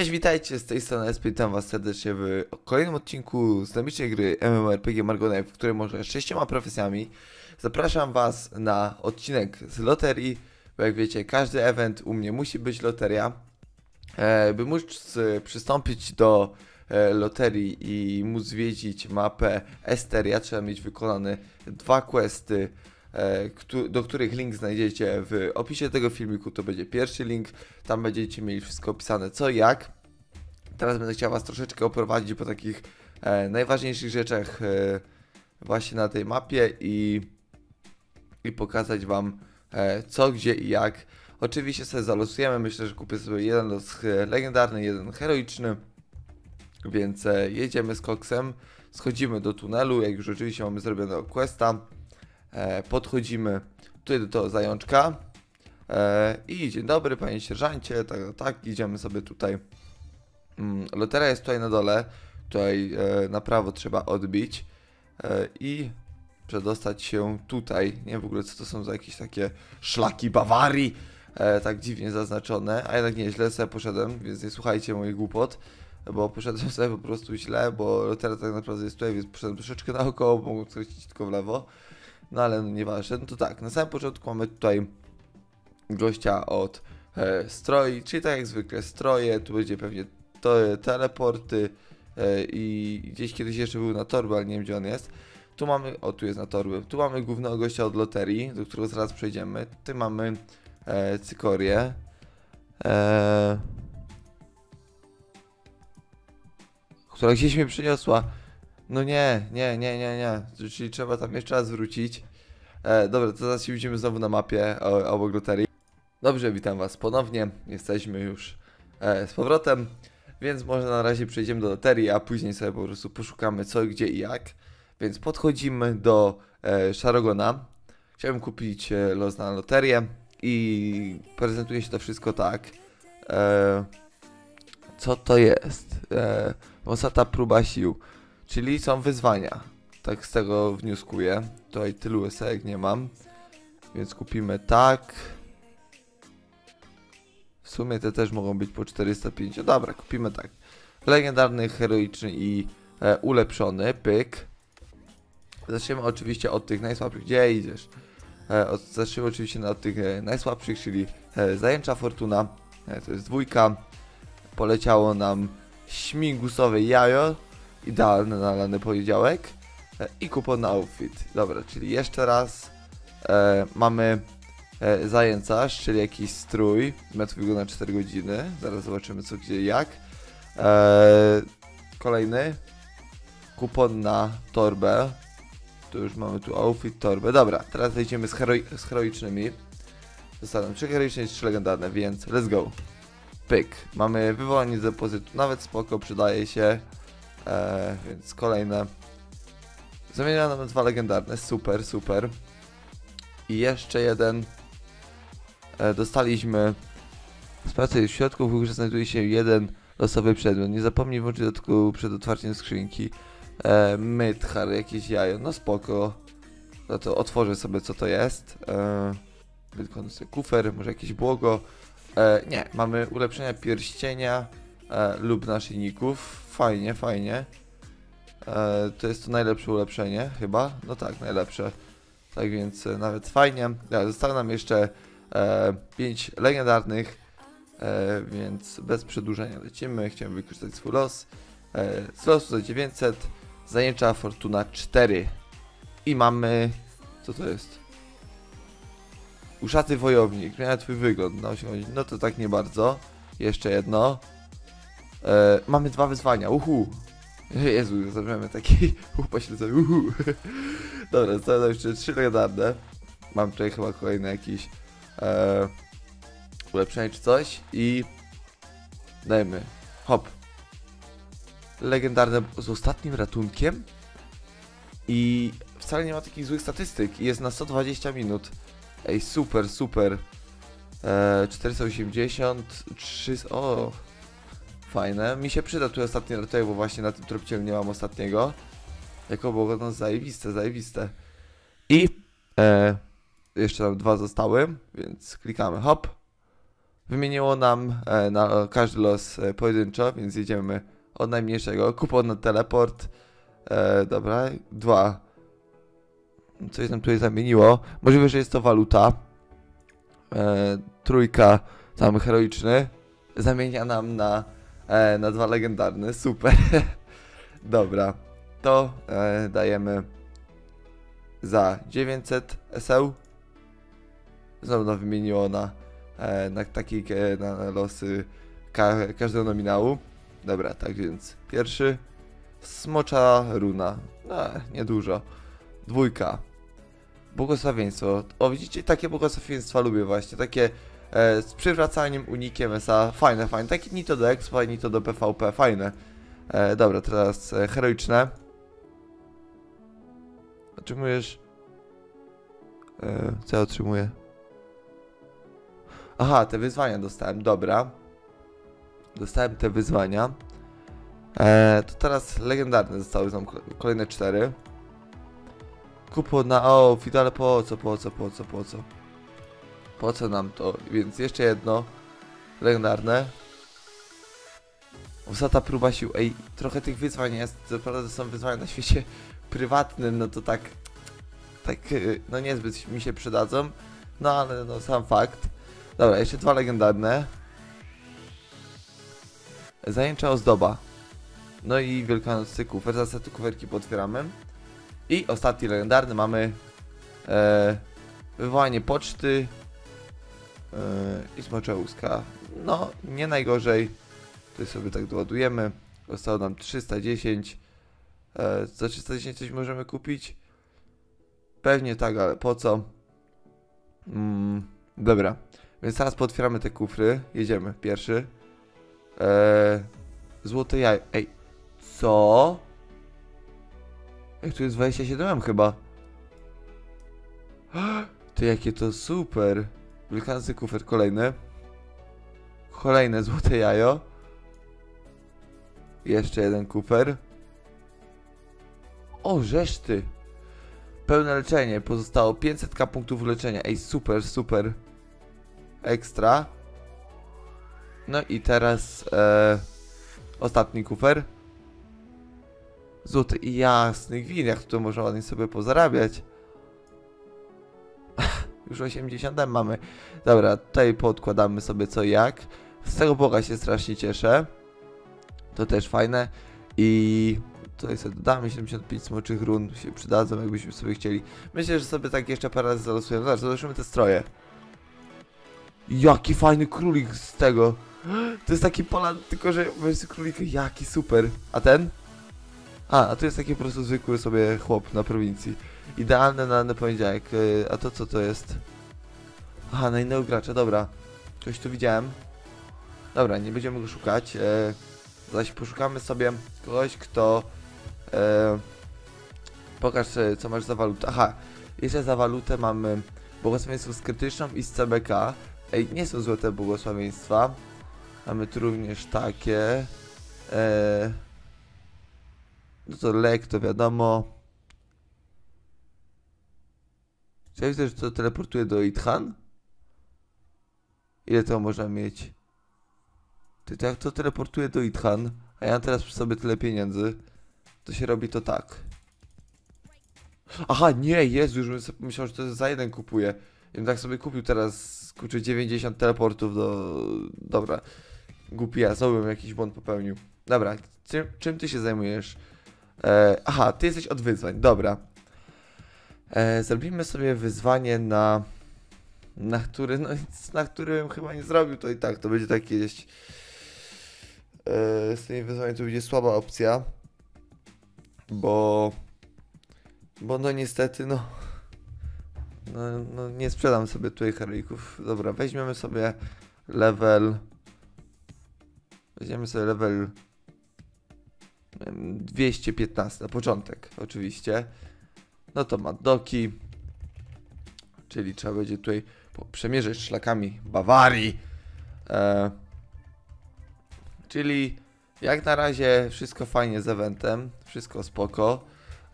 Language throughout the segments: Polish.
Cześć, witajcie, z tej strony SP, witam was serdecznie w kolejnym odcinku z dynamicznej gry MMORPG Margonet, w której może sześcioma profesjami zapraszam was na odcinek z loterii, bo jak wiecie, każdy event u mnie musi być loteria. E, by móc e, przystąpić do e, loterii i móc zwiedzić mapę Esteria, trzeba mieć wykonane dwa questy, do których link znajdziecie w opisie tego filmiku, to będzie pierwszy link, tam będziecie mieli wszystko opisane co jak. Teraz będę chciał Was troszeczkę oprowadzić po takich e, najważniejszych rzeczach e, właśnie na tej mapie i, i pokazać Wam e, co, gdzie i jak. Oczywiście sobie zalosujemy, myślę, że kupię sobie jeden los e, legendarny, jeden heroiczny, więc e, jedziemy z koksem, schodzimy do tunelu, jak już oczywiście mamy zrobionego questa, e, podchodzimy tutaj do tego zajączka, E, I dzień dobry, panie sierżancie, tak, tak, idziemy sobie tutaj. Mm, Loteria jest tutaj na dole, tutaj e, na prawo trzeba odbić e, i przedostać się tutaj. Nie wiem w ogóle co to są za jakieś takie szlaki Bawarii, e, tak dziwnie zaznaczone, a jednak nie, źle sobie poszedłem, więc nie słuchajcie moich głupot, bo poszedłem sobie po prostu źle, bo loteria tak naprawdę jest tutaj, więc poszedłem troszeczkę naokoło, mogłem skręcić tylko w lewo. No ale nieważne, no to tak, na samym początku mamy tutaj gościa od e, stroi, czyli tak jak zwykle stroje, tu będzie pewnie to, teleporty e, i gdzieś kiedyś jeszcze był na torby, ale nie wiem gdzie on jest. Tu mamy, o tu jest na torby, tu mamy głównego gościa od loterii, do którego zaraz przejdziemy. Tu mamy e, cykorię. E, która gdzieś mnie przyniosła. No nie, nie, nie, nie, nie. Czyli trzeba tam jeszcze raz wrócić. E, dobra, to zaraz się widzimy znowu na mapie o- obok loterii. Dobrze, witam Was ponownie. Jesteśmy już e, z powrotem, więc może na razie przejdziemy do loterii, a później sobie po prostu poszukamy co, gdzie i jak. Więc podchodzimy do e, Szarogona. Chciałem kupić e, los na loterię i prezentuje się to wszystko tak. E, co to jest? E, wąsata próba sił, czyli są wyzwania. Tak z tego wnioskuję. Tutaj tylu esek nie mam, więc kupimy tak. W sumie te też mogą być po 405. No Dobra, kupimy tak. Legendarny, heroiczny i e, ulepszony. Pyk. Zaczniemy oczywiście od tych najsłabszych. Gdzie idziesz? E, od, zacznijmy oczywiście od tych e, najsłabszych, czyli e, zajęcza fortuna. E, to jest dwójka. Poleciało nam śmigusowe jajo. Idealny na lany poniedziałek. E, I kupon na outfit. Dobra, czyli jeszcze raz e, mamy e, czyli jakiś strój. Metr wygląda 4 godziny. Zaraz zobaczymy co, gdzie, jak. E, kolejny. Kupon na torbę. Tu już mamy tu outfit, torbę. Dobra, teraz zejdziemy z, z heroicznymi. Zostaną 3 heroiczne i 3 legendarne, więc let's go. Pyk. Mamy wywołanie z depozytu, nawet spoko, przydaje się. E, więc kolejne. Zamieniano nam dwa legendarne, super, super. I jeszcze jeden. E, dostaliśmy. Z pracy w środku w grze znajduje się jeden losowy przedmiot. Nie zapomnij włączyć dodatku przed otwarciem skrzynki. E, Mythar, jakieś jajo, no spoko. No to otworzę sobie co to jest. E, wykonam kufer, może jakieś błogo. E, nie, mamy ulepszenia pierścienia e, lub naszyjników. Fajnie, fajnie. E, to jest to najlepsze ulepszenie, chyba? No tak, najlepsze. Tak więc e, nawet fajnie. Ja, zostało nam jeszcze 5 legendarnych, e, więc bez przedłużenia lecimy. Chciałem wykorzystać swój los. E, z losu za 900, zajęcza fortuna 4. I mamy. Co to jest? Uszaty wojownik. Miałem twój wygląd. Się chodzi- no to tak nie bardzo. Jeszcze jedno. E, mamy dwa wyzwania. Uhu. Jezu, zrobimy taki upośledzony. Uhu. Dobra, zostały jeszcze trzy legendarne. Mam tutaj chyba kolejny jakiś e, ulepszenie czy coś i dajmy. Hop. Legendarne z ostatnim ratunkiem i wcale nie ma takich złych statystyk jest na 120 minut. Ej, super, super. E, 480, 300, o, fajne. Mi się przyda tu ostatni ratunek, bo właśnie na tym tropcielu nie mam ostatniego. Jako było no zajebiste, zajebiste. I e, jeszcze tam dwa zostały, więc klikamy hop. wymieniło nam e, na każdy los e, pojedynczo, więc jedziemy od najmniejszego. Kupon na teleport. E, dobra, dwa. Coś nam tutaj zamieniło. Możliwe, że jest to waluta. E, trójka, tam heroiczny. Zamienia nam na, e, na dwa legendarne. Super. Dobra, to e, dajemy za 900 SL. Znowu wymieniło na, e, na taki e, na losy ka każdego nominału. Dobra, tak więc pierwszy smocza runa. No, niedużo. Dwójka. Błogosławieństwo. O, widzicie, takie błogosławieństwa lubię właśnie. Takie e, z przywracaniem unikiem SA. Fajne, fajne. Takie ni to do expa, ni to do PvP. Fajne. E, dobra, teraz e, heroiczne. Otrzymujesz... E, co ja otrzymuję? Aha, te wyzwania dostałem, dobra. Dostałem te wyzwania. E, to teraz legendarne zostały nam ko- kolejne cztery. Kupon na... O, Fidale, po co, po co, po co, po co? Po co nam to? Więc jeszcze jedno. Legendarne. Ostatnia próba sił. Ej, trochę tych wyzwań jest. Co prawda są wyzwania na świecie prywatnym, no to tak... Tak, y, no niezbyt mi się przydadzą. No ale no sam fakt. Dobra, jeszcze dwa legendarne. Zajęcza ozdoba. No i wielkanocny kufer. Zaraz te kuferki potwieramy. I ostatni legendarny mamy e, wywołanie poczty e, i smoczełuska. No, nie najgorzej. To sobie tak doładujemy. Zostało nam 310. E, za 310 coś możemy kupić? Pewnie tak, ale po co? Mm, dobra. Więc teraz potwieramy te kufry. Jedziemy. Pierwszy. E, złote jaj. Ej, co? Ej, tu jest 27 chyba. Ty, jakie to super. Wielkanocny kufer kolejny. Kolejne złote jajo. Jeszcze jeden kufer. O, żeż ty. Pełne leczenie. Pozostało 500k punktów leczenia. Ej, super, super. Ekstra. No i teraz e, ostatni kufer. Złoty i jasny gwin, jak tu można ładnie sobie pozarabiać. Już 80 mamy. Dobra, tutaj podkładamy sobie co jak. Z tego boga się strasznie cieszę. To też fajne. I tutaj sobie dodamy 75 smoczych run, się przydadzą, jakbyśmy sobie chcieli. Myślę, że sobie tak jeszcze parę razy zalosujemy. Zobacz, zobaczymy te stroje. Jaki fajny królik z tego. To jest taki Poland, tylko że wersji królika. Jaki super. A ten? A, a tu jest taki po prostu zwykły sobie chłop na prowincji. Idealne na, na poniedziałek. Yy, A to co to jest? Aha, na innego gracza, dobra. Coś tu widziałem. Dobra, nie będziemy go szukać. E, zaś poszukamy sobie kogoś, kto... E, pokaż, co masz za walutę. Aha, jeszcze za walutę mamy błogosławieństwo z krytyczną i z CBK. Ej, nie są złote błogosławieństwa. Mamy tu również takie. No to lek, to wiadomo. Czy ja widzę, że to teleportuje do Ithan? Ile to można mieć? Ty, to jak to teleportuje do Ithan, a ja mam teraz przy sobie tyle pieniędzy, to się robi to tak. Aha, nie, Jezu, już bym sobie że to za jeden kupuję. Ja bym tak sobie kupił teraz, kurczę, 90 teleportów do... Dobra. Głupi ja, znowu bym jakiś błąd popełnił. Dobra, czym, czym ty się zajmujesz? E, aha, ty jesteś od wyzwań, dobra. E, zrobimy sobie wyzwanie na... Na który, no nic, na którym chyba nie zrobił, to i tak, to będzie takie gdzieś... E, z tymi wyzwaniami to będzie słaba opcja. Bo... Bo no niestety, no... No, no nie sprzedam sobie tutaj heroików. Dobra, weźmiemy sobie level... Weźmiemy sobie level... nie wiem, 215 na początek, oczywiście. No to ma doki. Czyli trzeba będzie tutaj przemierzyć szlakami Bawarii. E, czyli jak na razie wszystko fajnie z eventem. Wszystko spoko.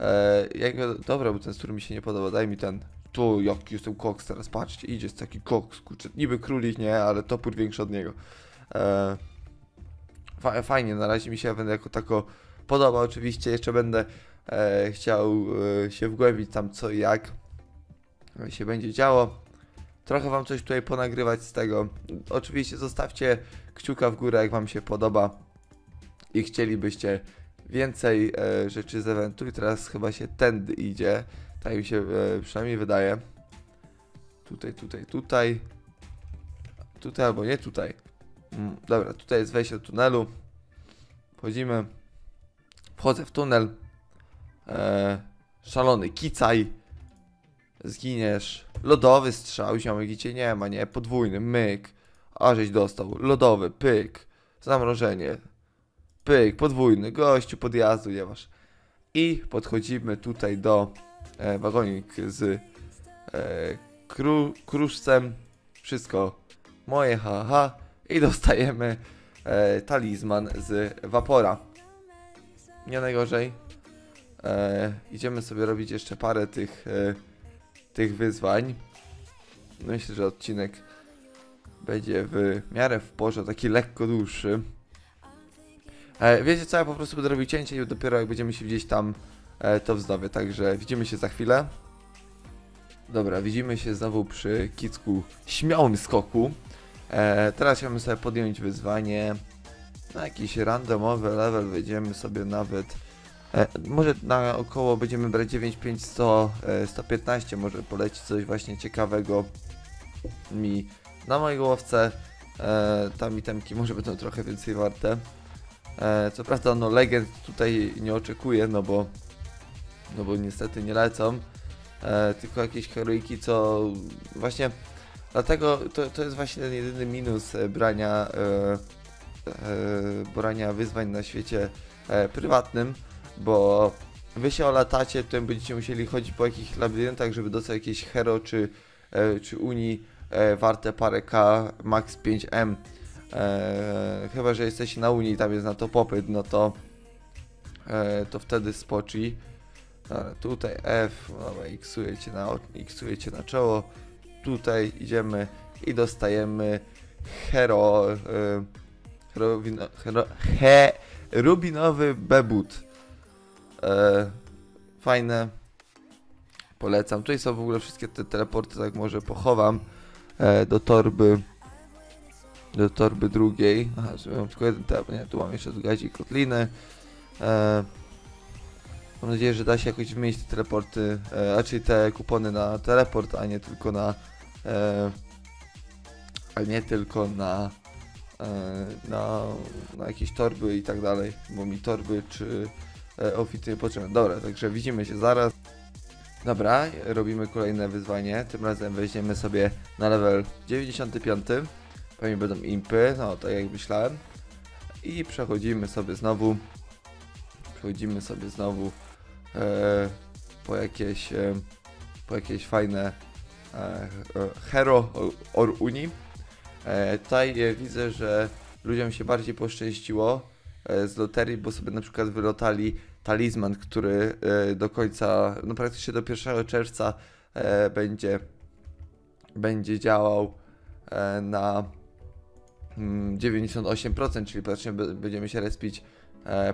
E, jak, dobra, był ten, którym mi się nie podoba. Daj mi ten. to jaki jestem koks teraz, patrzcie, idzie jest taki koks, kurczę, niby królik, nie, ale topór większy od niego. E, fa fajnie, na razie mi się będę jako tako podoba, oczywiście jeszcze będę e, chciał e, się wgłębić tam co i jak się będzie działo. Trochę wam coś tutaj ponagrywać z tego. Oczywiście zostawcie kciuka w górę, jak wam się podoba i chcielibyście więcej e, rzeczy z eventu i teraz chyba się tędy idzie. Tak mi się e, przynajmniej wydaje. Tutaj, tutaj, tutaj. Tutaj albo nie tutaj. Mm, dobra, tutaj jest wejście do tunelu. Wchodzimy. Wchodzę w tunel. E, szalony kicaj. Zginiesz. Lodowy strzał, ziomek i cię nie ma, nie? Podwójny, myk. A żeś dostał. Lodowy, pyk. Zamrożenie. Pyk, podwójny. Gościu podjazdu nie masz. I podchodzimy tutaj do e, wagonik z e, kru, kruszcem. Wszystko moje, ha, ha. I dostajemy e, talizman z Vapora. Nie najgorzej. E, idziemy sobie robić jeszcze parę tych, e, tych wyzwań. Myślę, że odcinek będzie w miarę w porze, taki lekko dłuższy. E, wiecie co, ja po prostu będę robił cięcie i dopiero jak będziemy się gdzieś tam e, to wznowię, także widzimy się za chwilę. Dobra, widzimy się znowu przy kicku śmiałym skoku. E, teraz chciałbym sobie podjąć wyzwanie na jakiś randomowy level, wejdziemy sobie nawet e, może na około będziemy brać 9500 e, 115 może poleci coś właśnie ciekawego mi na mojej łowce e, tam itemki może będą trochę więcej warte. E, co prawda no legend tutaj nie oczekuję no bo no bo niestety nie lecą. E, tylko jakieś heroiki co właśnie dlatego to, to jest właśnie ten jedyny minus e, brania e, brania wyzwań na świecie e, prywatnym, bo wy się olatacie, to będziecie musieli chodzić po jakichś labiryntach, żeby dostać jakieś hero czy, e, czy uni e, warte parę K, max 5M. E, chyba, że jesteście na unii i tam jest na to popyt, no to e, to wtedy spoczy. Dobra, tutaj F, dobra, xujecie na, xujecie na czoło. Tutaj idziemy i dostajemy hero, e, Rubino, hero, he, rubinowy bebut. E, fajne. Polecam. Tutaj są w ogóle wszystkie te teleporty, tak może pochowam e, do torby. Do torby drugiej. Aha, że mam tylko jeden tab, nie? Tu mam jeszcze gazi kotliny. E, mam nadzieję, że da się jakoś wymienić te teleporty, e, czyli te kupony na teleport, a nie tylko na. E, a nie tylko na na, na jakieś torby i tak dalej, bo mi torby czy e, ofity nie potrzebne. Dobra, także widzimy się zaraz. Dobra, robimy kolejne wyzwanie. Tym razem weźmiemy sobie na level 95. Pewnie będą impy, no tak jak myślałem. I przechodzimy sobie znowu. Przechodzimy sobie znowu e, po jakieś e, po jakieś fajne e, e, Hero or Uni. E, tutaj widzę, że ludziom się bardziej poszczęściło e, z loterii, bo sobie na przykład wylotali talizman, który e, do końca, no praktycznie do 1 czerwca będzie, będzie działał na mm, 98%, czyli praktycznie będziemy się respić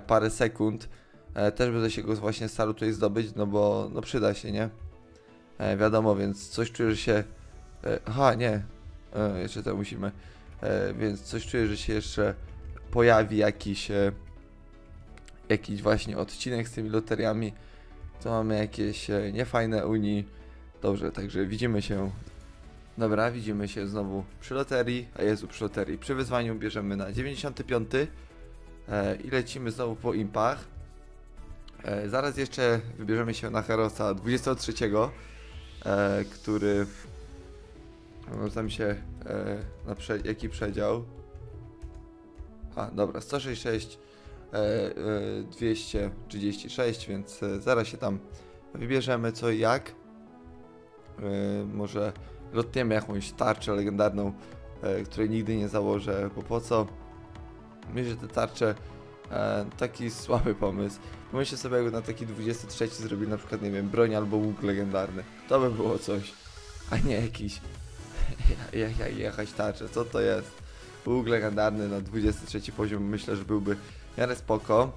parę sekund. Też będę się go właśnie starał tutaj zdobyć, no bo no przyda się, nie? Wiadomo, więc coś czuję, że się... Aha, nie, E, jeszcze to musimy. E, więc coś czuję, że się jeszcze pojawi jakiś e, jakiś właśnie odcinek z tymi loteriami. To mamy jakieś niefajne unii. Dobrze, także widzimy się. Dobra, widzimy się znowu przy loterii. A Jezu, przy loterii. Przy wyzwaniu bierzemy na 95 e, i lecimy znowu po impach. Zaraz jeszcze wybierzemy się na Herosa 23, e, który tam się e, na prze, jaki przedział? A, dobra, 166, e, e, 236, więc e, zaraz się tam wybierzemy co i jak. E, może lotniemy jakąś tarczę legendarną, e, której nigdy nie założę, bo po co? Myślę, że te tarcze E, taki słaby pomysł. Pomyślcie sobie, jakby na taki 23 zrobili na przykład, nie wiem, broń albo łuk legendarny. To by było coś. A nie jakiś... ja, ja, jakaś tarcza, co to jest? Łuk legendarny na 23 poziom myślę, że byłby w miarę spoko.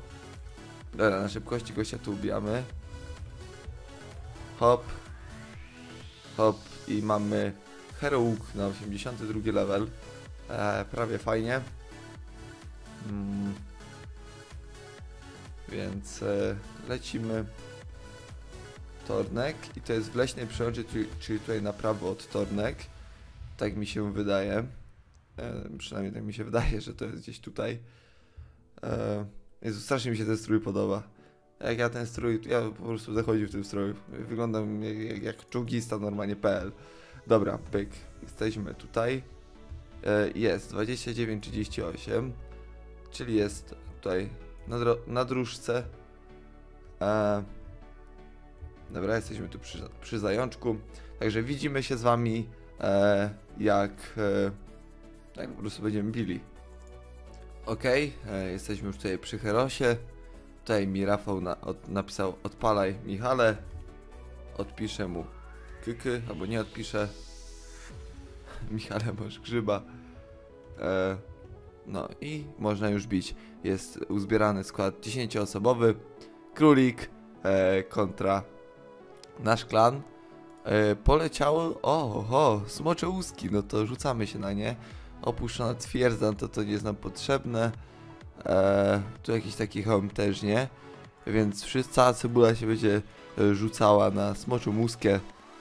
Dobra, na szybkości gościa tu ubijamy. Hop. Hop. I mamy Hero Łuk na 82 level. E, prawie fajnie. Mm. Więc e, lecimy. Tornek i to jest w leśnej przełęczy, czyli tutaj na prawo od Tornek. Tak mi się wydaje. E, przynajmniej tak mi się wydaje, że to jest gdzieś tutaj. E, Jezu, strasznie mi się ten strój podoba. Jak ja ten strój, ja po prostu zachodził w tym stroju. Wyglądam jak, jak, jak czołgista normalnie.pl. Dobra, pyk. Jesteśmy tutaj. E, jest 29.38, czyli jest tutaj na, na dróżce. Dobra, jesteśmy tu przy, przy zajączku. Także widzimy się z wami, jak, e, jak po prostu będziemy bili. Okej, e, jesteśmy już tutaj przy Herosie. Tutaj mi Rafał na, od, napisał odpalaj Michale. Odpiszę mu kyky, albo nie odpiszę. Michale, masz grzyba. E, no i można już bić. Jest uzbierany skład 10-osobowy. Królik e, kontra nasz klan. E, poleciało. O, o, smocze łuski. No to rzucamy się na nie. Opuszczona twierdza, to to nie jest nam potrzebne. E, tu jakiś taki home też nie. Więc wszyscy, cała cebula się będzie e, rzucała na smoczą łuskę.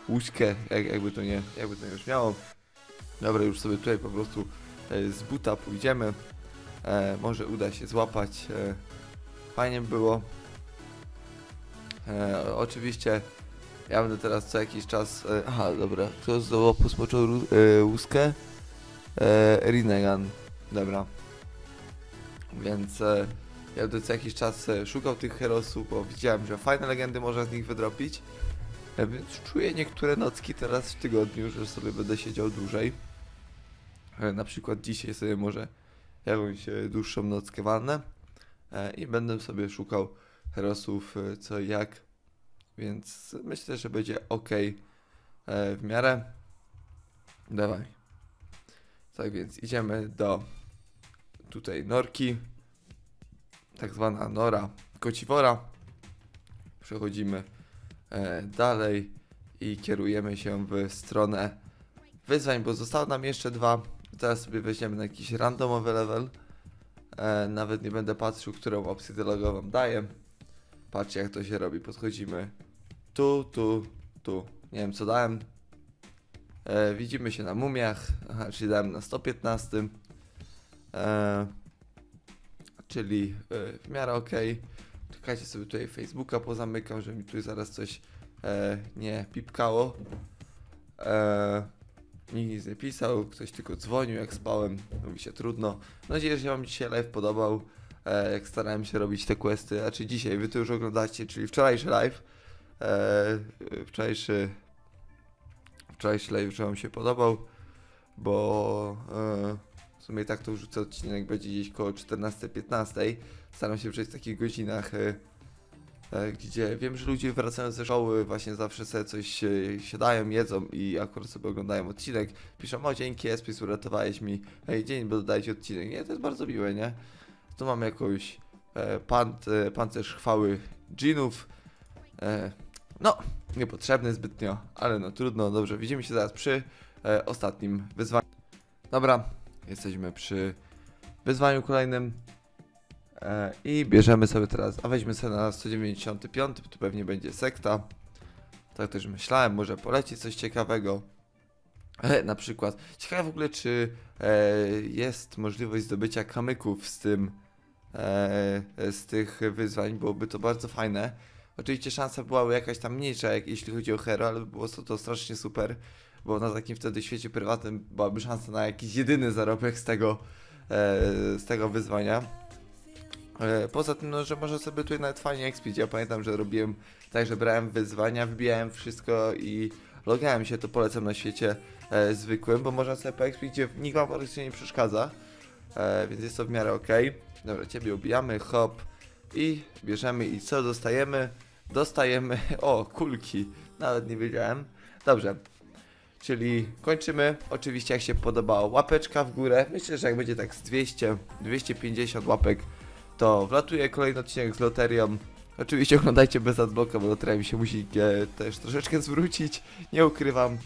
Łuśkę, jak, jakby to nie, jakby to nie brzmiało. Dobra, już sobie tutaj po prostu e, z buta pójdziemy. E, może uda się złapać. E, fajnie było. E, oczywiście ja będę teraz co jakiś czas. E, aha, dobra. Kto smoczą ró- e, łuskę? E, Rinnegan. Dobra. Więc e, ja będę co jakiś czas e, szukał tych herosów, bo widziałem, że fajne legendy można z nich wydropić. Więc czuję niektóre nocki teraz w tygodniu, że sobie będę siedział dłużej. Na przykład dzisiaj sobie może jakąś dłuższą nockę walnę. I będę sobie szukał herosów co jak. Więc myślę, że będzie ok w miarę. Dawaj. Tak więc idziemy do tutaj norki. Tak zwana nora kociwora. Przechodzimy e, dalej i kierujemy się w stronę wyzwań, bo zostało nam jeszcze dwa. Teraz sobie weźmiemy na jakiś randomowy level. E, nawet nie będę patrzył, którą opcję dialogową daję. Patrzcie jak to się robi. Podchodzimy tu, tu, tu. Nie wiem co dałem. E, widzimy się na mumiach, Aha, czyli dałem na 115. E, czyli e, w miarę ok. Czekajcie sobie tutaj Facebooka pozamykam, żeby mi tu zaraz coś e, nie pipkało. E, nikt nic nie pisał, ktoś tylko dzwonił jak spałem, mówi się trudno. Mam nadzieję, że wam dzisiaj live podobał, jak starałem się robić te questy, a czy dzisiaj, wy to już oglądacie, czyli wczorajszy live. E, wczorajszy wczorajszy live, że wam się podobał, bo e, w sumie tak to wrzucę odcinek będzie gdzieś koło 14-15. Staram się przejść w takich godzinach, e, e, gdzie wiem, że ludzie wracają ze szkoły, właśnie zawsze sobie coś e, siadają, jedzą i akurat sobie oglądają odcinek. Piszą, o dzięki Espis, uratowałeś mi, hej dzień, bo dodajcie odcinek. Nie, to jest bardzo miłe, nie? Tu mamy jakąś e, e, pancerz chwały dżinów. E, no, niepotrzebny zbytnio, ale no trudno, dobrze, widzimy się zaraz przy e, ostatnim wyzwaniu. Dobra, jesteśmy przy wyzwaniu kolejnym e, i bierzemy sobie teraz, a weźmy sobie na 195, tu pewnie będzie sekta. Tak też myślałem, może poleci coś ciekawego. E, na przykład, ciekawe w ogóle, czy e, jest możliwość zdobycia kamyków z tym, z tych wyzwań, byłoby to bardzo fajne. Oczywiście szansa byłaby jakaś tam mniejsza, jak, jeśli chodzi o hero, ale było to, to strasznie super, bo na takim wtedy świecie prywatnym byłaby szansa na jakiś jedyny zarobek z tego, e, z tego wyzwania. E, poza tym, no, że może sobie tutaj nawet fajnie expić. Ja pamiętam, że robiłem tak, że brałem wyzwania, wbijałem wszystko i logałem się, to polecam na świecie e, zwykłym, bo można sobie poexpić, gdzie nikt wam nie przeszkadza. E, więc jest to w miarę ok. Dobra, ciebie ubijamy, hop i bierzemy i co dostajemy? Dostajemy, o, kulki, nawet nie wiedziałem. Dobrze, czyli kończymy. Oczywiście jak się podobało, łapeczka w górę. Myślę, że jak będzie tak z 200, 250 łapek, to wlatuje kolejny odcinek z loterią. Oczywiście oglądajcie bez adblocka, bo loteria mi się musi e, też troszeczkę zwrócić, nie ukrywam.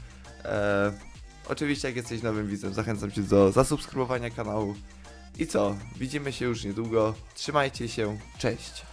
E, oczywiście jak jesteś nowym widzem, zachęcam Cię do zasubskrybowania kanału. I co? Widzimy się już niedługo. Trzymajcie się. Cześć.